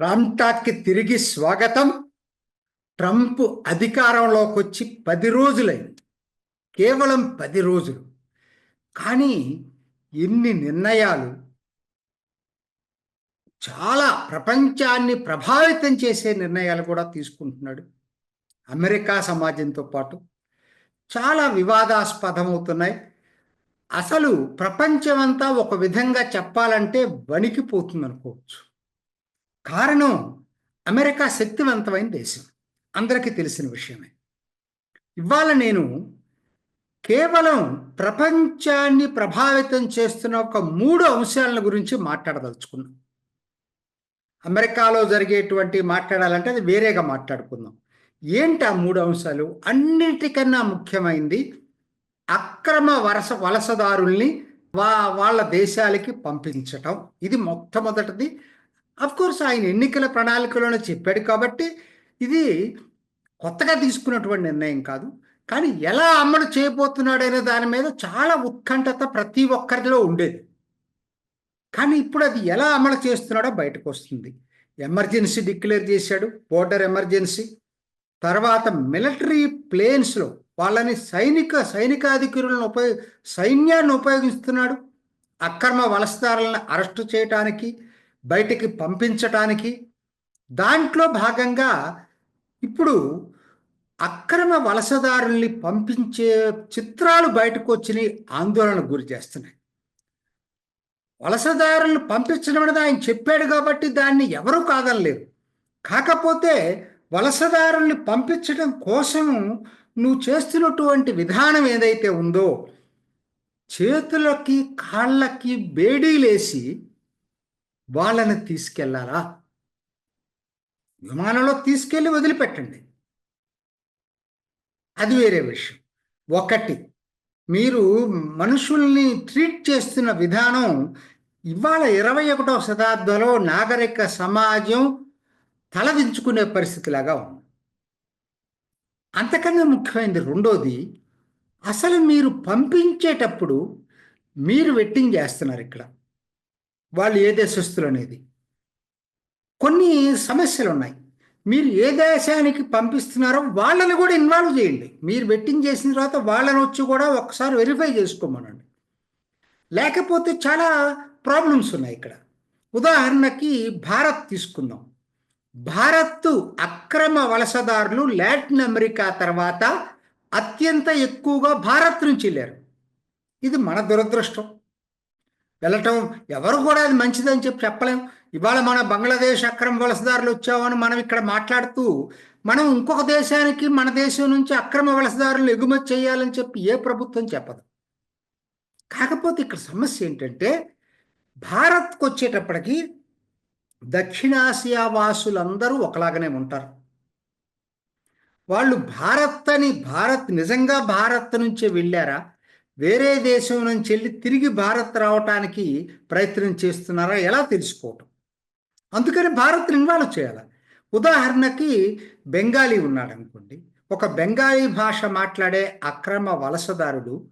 రామ్టాక్కి తిరిగి స్వాగతం. ట్రంప్ అధికారంలోకి వచ్చి పది రోజులైంది. కేవలం పది రోజులు. కానీ ఎన్ని నిర్ణయాలు చాలా ప్రపంచాన్ని ప్రభావితం చేసే నిర్ణయాలు కూడా తీసుకుంటున్నాడు. అమెరికా సమాజంతో పాటు చాలా వివాదాస్పదమవుతున్నాయి. అసలు ప్రపంచమంతా ఒక విధంగా చెప్పాలంటే వణికిపోతుంది అనుకోవచ్చు కారణం అమెరికా శక్తివంతమైన దేశం. అందరికీ తెలిసిన విషయమే. ఇవాళ నేను కేవలం ప్రపంచాన్ని ప్రభావితం చేస్తున్న ఒక మూడు అంశాలను గురించి మాట్లాడదలుచుకున్నాం. అమెరికాలో జరిగేటువంటి మాట్లాడాలంటే అది వేరేగా మాట్లాడుకుందాం. ఏంటి ఆ మూడు అంశాలు? అన్నిటికన్నా ముఖ్యమైనది అక్రమ వలస వలసదారుల్ని వా వాళ్ళ దేశాలకి పంపించటం. ఇది మొట్టమొదటిది. కోర్స్ ఆయన ఎన్నికల ప్రణాళికలోనే చెప్పాడు కాబట్టి ఇది కొత్తగా తీసుకున్నటువంటి నిర్ణయం కాదు. కానీ ఎలా అమలు చేయబోతున్నాడనే దాని మీద చాలా ఉత్కంఠత ప్రతి ఒక్కరిలో ఉండేది. కానీ ఇప్పుడు అది ఎలా అమలు చేస్తున్నాడో బయటకు వస్తుంది. ఎమర్జెన్సీ డిక్లేర్ చేశాడు బోర్డర్ ఎమర్జెన్సీ. తర్వాత మిలిటరీ ప్లేన్స్లో వాళ్ళని సైనిక సైనికాధికారులను ఉపయోగ సైన్యాన్ని ఉపయోగిస్తున్నాడు. అక్రమ వలసదారులను అరెస్టు చేయటానికి బయటికి పంపించటానికి దాంట్లో భాగంగా ఇప్పుడు అక్రమ వలసదారుల్ని పంపించే చిత్రాలు బయటకు వచ్చి ఆందోళనకు గురి చేస్తున్నాయి. వలసదారులను పంపించడం అనేది ఆయన చెప్పాడు కాబట్టి దాన్ని ఎవరూ కాదనలేరు. కాకపోతే వలసదారుల్ని పంపించడం కోసం నువ్వు చేస్తున్నటువంటి విధానం ఏదైతే ఉందో చేతులకి కాళ్ళకి బేడీలేసి వాళ్ళని తీసుకెళ్ళారా? విమానంలో తీసుకెళ్ళి వదిలిపెట్టండి. అది వేరే విషయం. ఒకటి మీరు మనుషుల్ని ట్రీట్ చేస్తున్న విధానం ఇవాళ ఇరవై ఒకటవ శతాబ్దంలో నాగరిక సమాజం తలదించుకునే పరిస్థితిలాగా ఉంది. అంతకన్నా ముఖ్యమైనది రెండోది అసలు మీరు పంపించేటప్పుడు మీరు వెట్టింగ్ చేస్తున్నారు ఇక్కడ. వాళ్ళు ఏ దేశస్తులు అనేది. కొన్ని సమస్యలు ఉన్నాయి మీరు ఏ దేశానికి పంపిస్తున్నారో వాళ్ళని కూడా ఇన్వాల్వ్ చేయండి. మీరు వెట్టింగ్ చేసిన తర్వాత వాళ్ళని వచ్చి కూడా ఒకసారి వెరిఫై చేసుకోమనండి. లేకపోతే చాలా ప్రాబ్లమ్స్ ఉన్నాయి ఇక్కడ. ఉదాహరణకి భారత్ తీసుకుందాం. భారత్ అక్రమ వలసదారులు లాటిన్ అమెరికా తర్వాత అత్యంత ఎక్కువగా భారత్ నుంచి వెళ్ళారు. ఇది మన దురదృష్టం. వెళ్ళటం ఎవరు కూడా అది మంచిదని చెప్పి చెప్పలేం. ఇవాళ మన బంగ్లాదేశ్ అక్రమ వలసదారులు వచ్చామని మనం ఇక్కడ మాట్లాడుతూ మనం ఇంకొక దేశానికి మన దేశం నుంచి అక్రమ వలసదారులు ఎగుమతి చేయాలని చెప్పి ఏ ప్రభుత్వం చెప్పదు. కాకపోతే ఇక్కడ సమస్య ఏంటంటే భారత్కు వచ్చేటప్పటికి దక్షిణాసియా వాసులందరూ ఒకలాగానే ఉంటారు. వాళ్ళు భారత్ అని భారత్ నిజంగా భారత్ నుంచే వెళ్ళారా? వేరే దేశం నుంచి వెళ్ళి తిరిగి భారత్ రావటానికి ప్రయత్నం చేస్తున్నారా ఎలా తెలుసుకోవటం? అందుకని భారత్ ఇన్వాల్వ్ చేయాలి. ఉదాహరణకి బెంగాలీ ఉన్నాడు అనుకోండి. ఒక బెంగాలీ భాష మాట్లాడే అక్రమ వలసదారుడు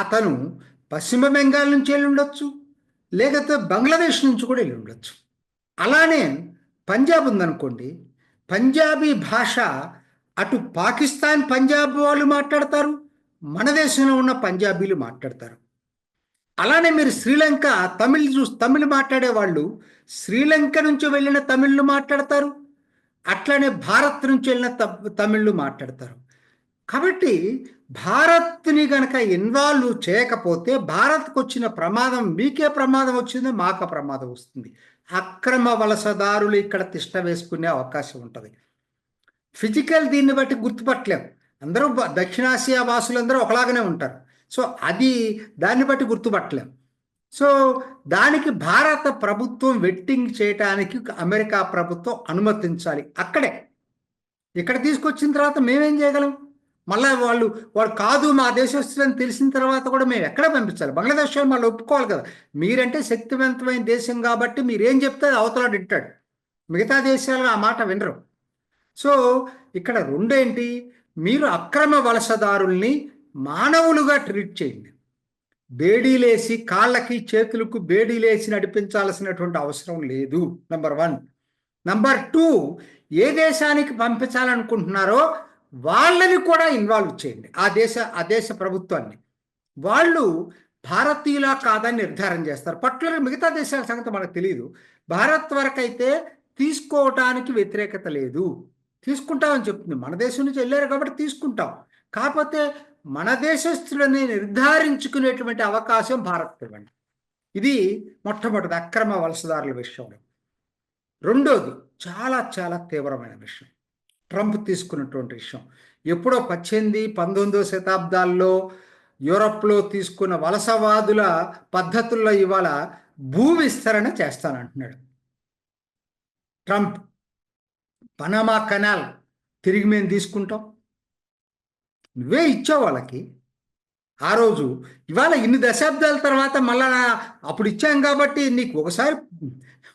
అతను పశ్చిమ బెంగాల్ నుంచి వెళ్ళి ఉండొచ్చు లేకపోతే బంగ్లాదేశ్ నుంచి కూడా వెళ్ళి ఉండొచ్చు. అలానే పంజాబ్ ఉందనుకోండి. పంజాబీ భాష అటు పాకిస్తాన్ పంజాబ్ వాళ్ళు మాట్లాడతారు మన దేశంలో ఉన్న పంజాబీలు మాట్లాడతారు. అలానే మీరు శ్రీలంక తమిళ్ చూ తమిళ్ మాట్లాడే వాళ్ళు శ్రీలంక నుంచి వెళ్ళిన తమిళ్ళు మాట్లాడతారు. అట్లానే భారత్ నుంచి వెళ్ళిన తమిళ్ళు మాట్లాడతారు. కాబట్టి భారత్ని గనక ఇన్వాల్వ్ చేయకపోతే భారత్కు వచ్చిన ప్రమాదం మీకే ప్రమాదం వచ్చిందో మాకు ప్రమాదం వస్తుంది. అక్రమ వలసదారులు ఇక్కడ తిష్ట వేసుకునే అవకాశం ఉంటుంది. ఫిజికల్ దీన్ని బట్టి గుర్తుపట్టలేము అందరూ దక్షిణాసియా వాసులందరూ ఒకలాగానే ఉంటారు. సో అది దాన్ని బట్టి గుర్తుపట్టలేం. సో దానికి భారత ప్రభుత్వం వెట్టింగ్ చేయటానికి అమెరికా ప్రభుత్వం అనుమతించాలి. అక్కడే. ఇక్కడ తీసుకొచ్చిన తర్వాత మేమేం చేయగలం? మళ్ళీ వాళ్ళు వాడు కాదు మా దేశస్తులని తెలిసిన తర్వాత కూడా మేము ఎక్కడ పంపించాలి? బంగ్లాదేశ్ మళ్ళీ ఒప్పుకోవాలి కదా. మీరంటే శక్తివంతమైన దేశం కాబట్టి మీరేం చెప్తే అవతల వింటాడు మిగతా దేశాలు ఆ మాట వినరు. సో ఇక్కడ రెండేంటి? మీరు అక్రమ వలసదారుల్ని మానవులుగా ట్రీట్ చేయండి. బేడీలేసి కాళ్ళకి చేతులకు బేడీలేసి నడిపించాల్సినటువంటి అవసరం లేదు నెంబర్ వన్ నంబర్ టూ ఏ దేశానికి పంపించాలనుకుంటున్నారో వాళ్ళని కూడా ఇన్వాల్వ్ చేయండి. ఆ దేశ ఆ దేశ ప్రభుత్వాన్ని. వాళ్ళు భారతీయులా కాదని నిర్ధారణ చేస్తారు. పర్టికులర్ మిగతా దేశాల సంగతి మనకు తెలియదు భారత్ వరకు అయితే తీసుకోవటానికి వ్యతిరేకత లేదు. తీసుకుంటామని చెప్తుంది. మన దేశం నుంచి వెళ్ళారు కాబట్టి తీసుకుంటాం. కాకపోతే మన దేశస్తులని నిర్ధారించుకునేటువంటి అవకాశం భారత్ ఇవ్వండి. ఇది మొట్టమొదటి అక్రమ వలసదారుల విషయంలో రెండోది చాలా చాలా తీవ్రమైన విషయం. ట్రంప్ తీసుకున్నటువంటి విషయం. ఎప్పుడో పద్దెనిమిది పంతొమ్మిదో శతాబ్దాల్లో యూరప్లో తీసుకున్న వలసవాదుల పద్ధతుల్లో ఇవాళ భూ విస్తరణ చేస్తానంటున్నాడు. ట్రంప్ పనామా కెనాల్ తిరిగి మేము తీసుకుంటాం. నువ్వే ఇచ్చావు వాళ్ళకి. ఆ రోజు ఇవాళ ఇన్ని దశాబ్దాల తర్వాత మళ్ళా అప్పుడు ఇచ్చాం కాబట్టి నీకు ఒకసారి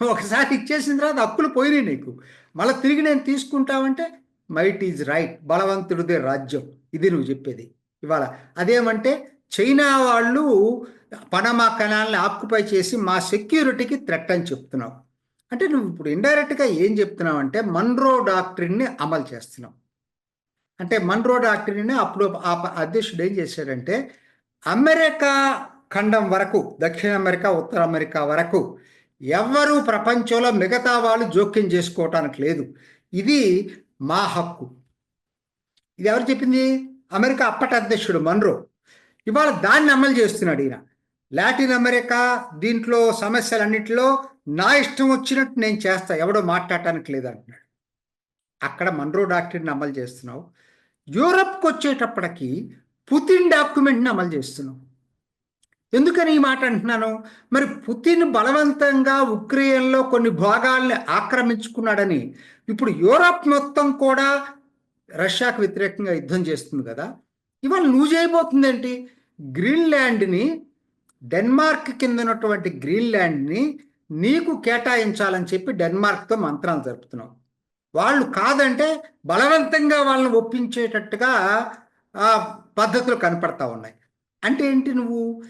ఒకసారి ఇచ్చేసిన తర్వాత హక్కులు పోయినాయి నీకు. మళ్ళీ తిరిగి నేను తీసుకుంటామంటే మైట్ ఈజ్ రైట్ బలవంతుడిదే రాజ్యం. ఇది నువ్వు చెప్పేది. ఇవాళ అదేమంటే చైనా వాళ్ళు పనమా కెనాల్ని ఆక్యుపై చేసి మా సెక్యూరిటీకి థ్రెట్ అని చెప్తున్నావు. అంటే నువ్వు ఇప్పుడు ఇండైరెక్ట్గా ఏం చెప్తున్నావు అంటే మన్రో డాక్టరీని అమలు చేస్తున్నావు. అంటే మన్రో డాక్టరీని అప్పుడు ఆ అధ్యక్షుడు ఏం చేశాడంటే అమెరికా ఖండం వరకు దక్షిణ అమెరికా ఉత్తర అమెరికా వరకు ఎవ్వరూ ప్రపంచంలో మిగతా వాళ్ళు జోక్యం చేసుకోవటానికి లేదు. ఇది మా హక్కు. ఇది ఎవరు చెప్పింది? అమెరికా అప్పటి అధ్యక్షుడు మన్రో ఇవాళ దాన్ని అమలు చేస్తున్నాడు ఈయన. లాటిన్ అమెరికా దీంట్లో సమస్యలన్నింటిలో నా ఇష్టం వచ్చినట్టు నేను చేస్తా. ఎవడో మాట్లాడటానికి లేదంటున్నాడు. అక్కడ మన్రో డాక్టర్ని అమలు చేస్తున్నావు. యూరప్కి వచ్చేటప్పటికి పుతిన్ డాక్యుమెంట్ని అమలు చేస్తున్నావు. ఎందుకని ఈ మాట అంటున్నాను? మరి పుతిన్ బలవంతంగా ఉక్రెయిన్లో కొన్ని భాగాల్ని ఆక్రమించుకున్నాడని ఇప్పుడు యూరప్ మొత్తం కూడా రష్యాకు వ్యతిరేకంగా యుద్ధం చేస్తుంది కదా. ఇవాళ నువ్వు చేయబోతుందేంటి గ్రీన్లాండ్ని డెన్మార్క్ కింద ఉన్నటువంటి గ్రీన్లాండ్ని నీకు కేటాయించాలని చెప్పి డెన్మార్క్తో మంత్రాలు జరుపుతున్నావు. వాళ్ళు కాదంటే బలవంతంగా వాళ్ళని ఒప్పించేటట్టుగా పద్ధతులు కనపడతా ఉన్నాయి. అంటే ఏంటి నువ్వు?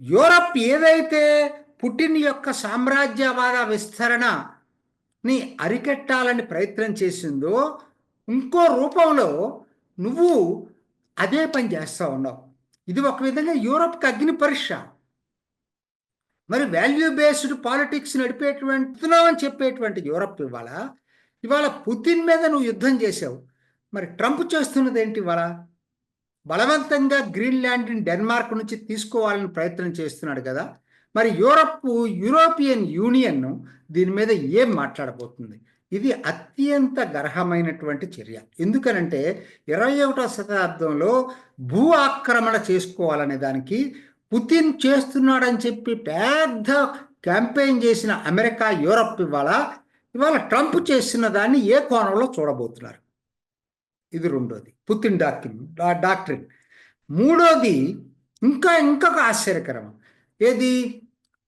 యూరప్ ఏదైతే పుటిన్ యొక్క సామ్రాజ్యవాద విస్తరణని అరికట్టాలని ప్రయత్నం చేసిందో ఇంకో రూపంలో నువ్వు అదే పని చేస్తూ ఉన్నావు. ఇది ఒక విధంగా యూరప్కి అగ్ని పరీక్ష. మరి వాల్యూ బేస్డ్ పాలిటిక్స్ నడిపేటువంటి అని చెప్పేటువంటి యూరప్ ఇవాళ ఇవాళ పుతిన్ మీద నువ్వు యుద్ధం చేసావు మరి ట్రంప్ చేస్తున్నది ఏంటి ఇవాళ? బలవంతంగా గ్రీన్లాండ్ని డెన్మార్క్ నుంచి తీసుకోవాలని ప్రయత్నం చేస్తున్నాడు కదా. మరి యూరప్ యూరోపియన్ యూనియన్ దీని మీద ఏం మాట్లాడబోతుంది? ఇది అత్యంత గర్హమైనటువంటి చర్య. ఎందుకనంటే ఇరవై ఒకటో శతాబ్దంలో భూ ఆక్రమణ చేసుకోవాలనే దానికి పుతిన్ చేస్తున్నాడని చెప్పి పెద్ద క్యాంపెయిన్ చేసిన అమెరికా యూరప్ ఇవాళ ఇవాళ ట్రంప్ చేసిన దాన్ని ఏ కోణంలో చూడబోతున్నారు? ఇది రెండోది. పుతిన్ డాక్టిన్ డాక్టరీన్ మూడోది ఇంకా ఇంకొక ఆశ్చర్యకరం. ఏది?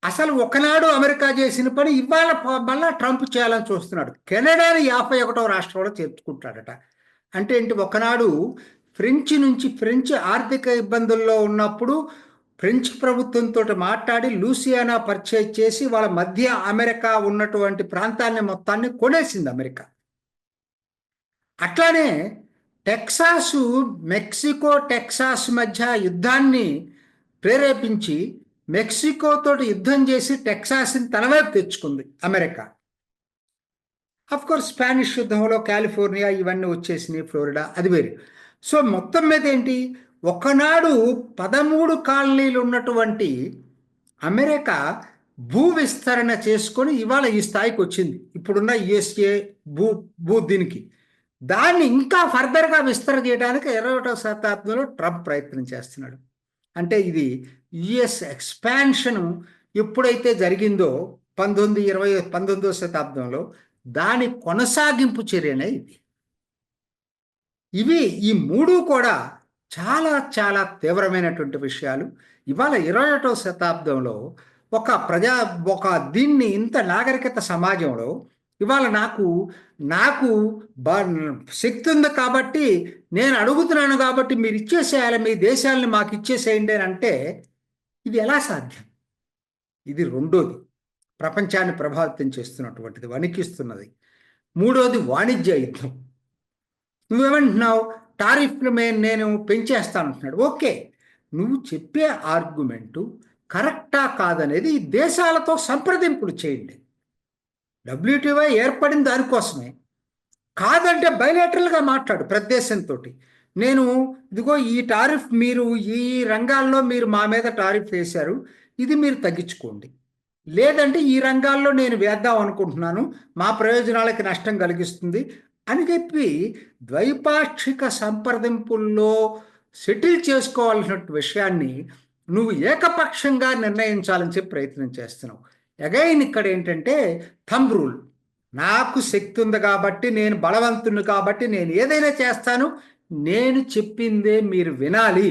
అసలు ఒకనాడు అమెరికా చేసిన పని ఇవాళ మళ్ళా ట్రంప్ చేయాలని చూస్తున్నాడు. కెనడాని యాభై ఒకటో రాష్ట్రంలో చేర్చుకుంటాడట. అంటే ఏంటి? ఒకనాడు ఫ్రెంచ్ నుంచి ఫ్రెంచ్ ఆర్థిక ఇబ్బందుల్లో ఉన్నప్పుడు ఫ్రెంచ్ ప్రభుత్వంతో మాట్లాడి లూసియానా పర్చేజ్ చేసి వాళ్ళ మధ్య అమెరికా ఉన్నటువంటి ప్రాంతాన్ని మొత్తాన్ని కొనేసింది అమెరికా. అట్లానే టెక్సాసు మెక్సికో టెక్సాస్ మధ్య యుద్ధాన్ని ప్రేరేపించి మెక్సికోతో యుద్ధం చేసి టెక్సాస్ని తనవైపు తెచ్చుకుంది అమెరికా. అఫ్ కోర్స్ స్పానిష్ యుద్ధంలో కాలిఫోర్నియా ఇవన్నీ వచ్చేసినాయి ఫ్లోరిడా అది వేరు. సో మొత్తం మీద ఏంటి? ఒకనాడు పదమూడు కాలనీలు ఉన్నటువంటి అమెరికా భూ విస్తరణ చేసుకొని ఇవాళ ఈ స్థాయికి వచ్చింది. ఇప్పుడున్న యుఎస్ఏ భూ భూ దీనికి. దాన్ని ఇంకా ఫర్దర్గా విస్తరణ చేయడానికి ఇరవై ఒకటో శతాబ్దంలో ట్రంప్ ప్రయత్నం చేస్తున్నాడు. అంటే ఇది యుఎస్ ఎక్స్పాన్షన్ ఎప్పుడైతే జరిగిందో పంతొమ్మిది ఇరవై పంతొమ్మిదో శతాబ్దంలో దాని కొనసాగింపు చర్యనే ఇది. ఇవి ఈ మూడు కూడా చాలా చాలా తీవ్రమైనటువంటి విషయాలు. ఇవాళ ఇరవై ఒకటో శతాబ్దంలో ఒక ప్రజా ఒక దీన్ని ఇంత నాగరికత సమాజంలో ఇవాళ నాకు నాకు శక్తి ఉంది కాబట్టి నేను అడుగుతున్నాను కాబట్టి మీరు ఇచ్చేసేయాలి మీ దేశాలని మాకు ఇచ్చేసేయండి అని అంటే ఇది ఎలా సాధ్యం? ఇది రెండోది. ప్రపంచాన్ని ప్రభావితం చేస్తున్నటువంటిది వణికిస్తున్నది. మూడోది వాణిజ్య యుద్ధం. నువ్వేమంటున్నావు? టారిఫ్లు మే నేను పెంచేస్తాను అంటున్నాడు ఓకే. నువ్వు చెప్పే ఆర్గ్యుమెంటు కరెక్టా కాదనేది ఈ దేశాలతో సంప్రదింపులు చేయండి. డబ్ల్యూటీవై ఏర్పడిన దానికోసమే కాదంటే బయలేటరల్గా మాట్లాడు ప్రదేశంతో నేను ఇదిగో ఈ టారిఫ్ మీరు ఈ రంగాల్లో మీరు మా మీద టారిఫ్ వేశారు ఇది మీరు తగ్గించుకోండి. లేదంటే ఈ రంగాల్లో నేను వేద్దాం అనుకుంటున్నాను మా ప్రయోజనాలకి నష్టం కలిగిస్తుంది అని చెప్పి ద్వైపాక్షిక సంప్రదింపుల్లో సెటిల్ చేసుకోవాల్సిన విషయాన్ని నువ్వు ఏకపక్షంగా నిర్ణయించాలని చెప్పి ప్రయత్నం చేస్తున్నావు. అగైన్ ఇక్కడ ఏంటంటే థంబ్ రూల్ నాకు శక్తి ఉంది కాబట్టి నేను బలవంతుని కాబట్టి నేను ఏదైనా చేస్తాను. నేను చెప్పిందే మీరు వినాలి.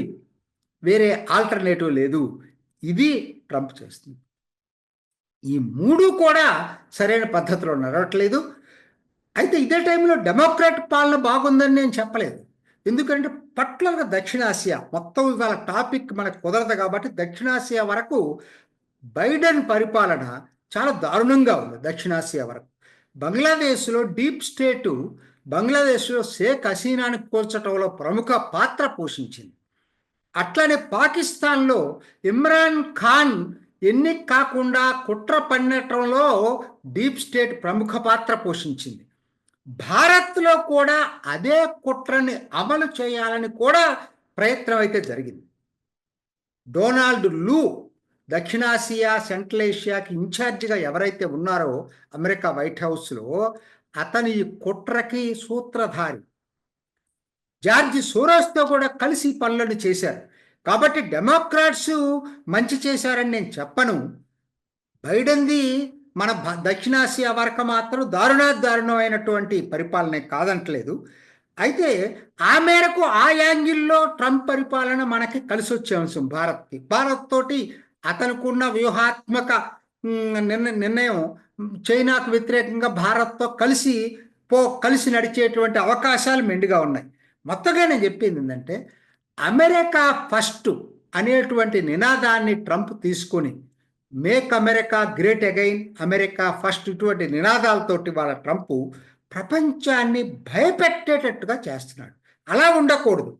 వేరే ఆల్టర్నేటివ్ లేదు. ఇది ట్రంప్ చేస్తుంది. ఈ మూడు కూడా సరైన పద్ధతిలో నడవట్లేదు. అయితే ఇదే టైంలో డెమోక్రాట్ పాలన బాగుందని నేను చెప్పలేదు. ఎందుకంటే పట్లగా దక్షిణాసియా మొత్తం ఇవాళ టాపిక్ మనకు కుదరదు కాబట్టి దక్షిణాసియా వరకు బైడెన్ పరిపాలన చాలా దారుణంగా ఉంది దక్షిణాసియా వరకు. బంగ్లాదేశ్లో డీప్ స్టేటు బంగ్లాదేశ్లో షేక్ హసీనాను కూల్చడంలో ప్రముఖ పాత్ర పోషించింది. అట్లనే పాకిస్తాన్లో ఇమ్రాన్ ఖాన్ ఎన్ని కాకుండా కుట్ర పన్నటంలో డీప్ స్టేట్ ప్రముఖ పాత్ర పోషించింది. భారత్లో కూడా అదే కుట్రని అమలు చేయాలని కూడా ప్రయత్నం అయితే జరిగింది. డొనాల్డ్ లూ దక్షిణాసియా సెంట్రల్ ఏషియాకి ఇన్ఛార్జిగా ఎవరైతే ఉన్నారో అమెరికా వైట్ హౌస్లో అతని ఈ కుట్రకి సూత్రధారి. జార్జి సోరోస్తో కూడా కలిసి పనులను చేశారు. కాబట్టి డెమోక్రాట్స్ మంచి చేశారని నేను చెప్పను. బైడెన్ది మన భ- దక్షిణాసియా వరకు మాత్రం దారుణా దారుణమైనటువంటి పరిపాలనే కాదంటలేదు. అయితే ఆ మేరకు ఆ యాంగిల్లో ట్రంప్ పరిపాలన మనకి కలిసి వచ్చే అంశం భారత్కి. భారత్ తోటి అతనుకున్న వ్యూహాత్మక నిర్ణయం చైనాకు వ్యతిరేకంగా భారత్తో కలిసి పో కలిసి నడిచేటువంటి అవకాశాలు మెండుగా ఉన్నాయి. మొత్తంగా నేను చెప్పింది ఏంటంటే అమెరికా ఫస్ట్ అనేటువంటి నినాదాన్ని ట్రంప్ తీసుకొని make America great again America first ఇటువంటి నినాదాలతోటి వాళ్ళ ట్రంప్ ప్రపంచాన్ని భయపెట్టేటట్టుగా చేస్తున్నాడు. అలా ఉండకూడదు.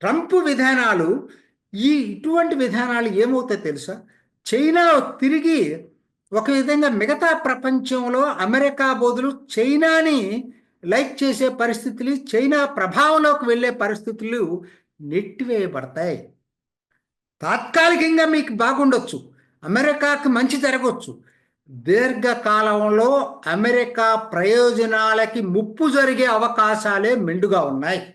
ట్రంప్ విధానాలు ఈ ఇటువంటి విధానాలు ఏమవుతాయి తెలుసా? చైనా తిరిగి ఒక విధంగా మిగతా ప్రపంచంలో అమెరికా బదులు చైనాని లైక్ చేసే పరిస్థితులు చైనా ప్రభావంలోకి వెళ్ళే పరిస్థితులు నెట్టివేయబడతాయి. తాత్కాలికంగా మీకు బాగుండొచ్చు. అమెరికాకి మంచి జరగవచ్చు దీర్ఘకాలంలో అమెరికా ప్రయోజనాలకి ముప్పు జరిగే అవకాశాలే మెండుగా ఉన్నాయి.